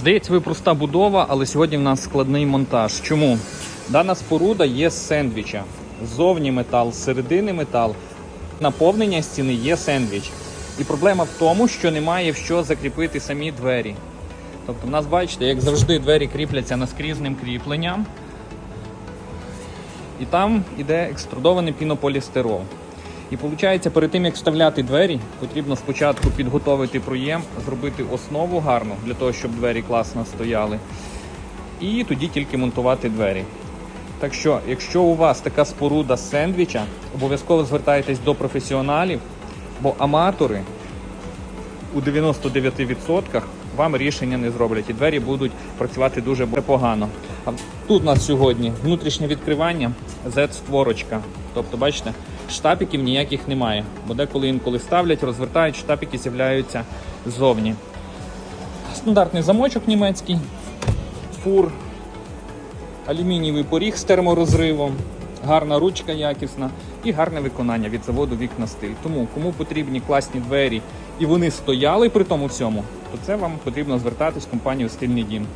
Здається, ви проста будова, але сьогодні в нас складний монтаж. Чому? Дана споруда є з сендвіча. Ззовні метал, з середини метал. Наповнення стіни є сендвіч. І проблема в тому, що немає в що закріпити самі двері. Тобто, в нас, бачите, як завжди, двері кріпляться наскрізним кріпленням. І там іде екструдований пінополістирол. І виходить, перед тим як вставляти двері, потрібно спочатку підготовити проєм, зробити основу гарну для того, щоб двері класно стояли. І тоді тільки монтувати двері. Так що, якщо у вас така споруда з сендвіча, обов'язково звертайтесь до професіоналів, бо аматори у 99% вам рішення не зроблять, і двері будуть працювати дуже погано. А тут у нас сьогодні внутрішнє відкривання, Z-створочка. Тобто, бачите, штапіків ніяких немає. Бо деколи інколи ставлять, розвертають, штапіки з'являються ззовні. Стандартний замочок німецький, фур, алюмінієвий поріг з терморозривом, гарна ручка якісна і гарне виконання від заводу вікна стиль. Тому кому потрібні класні двері і вони стояли при тому всьому, то це вам потрібно звертатись в компанію Стильний дім.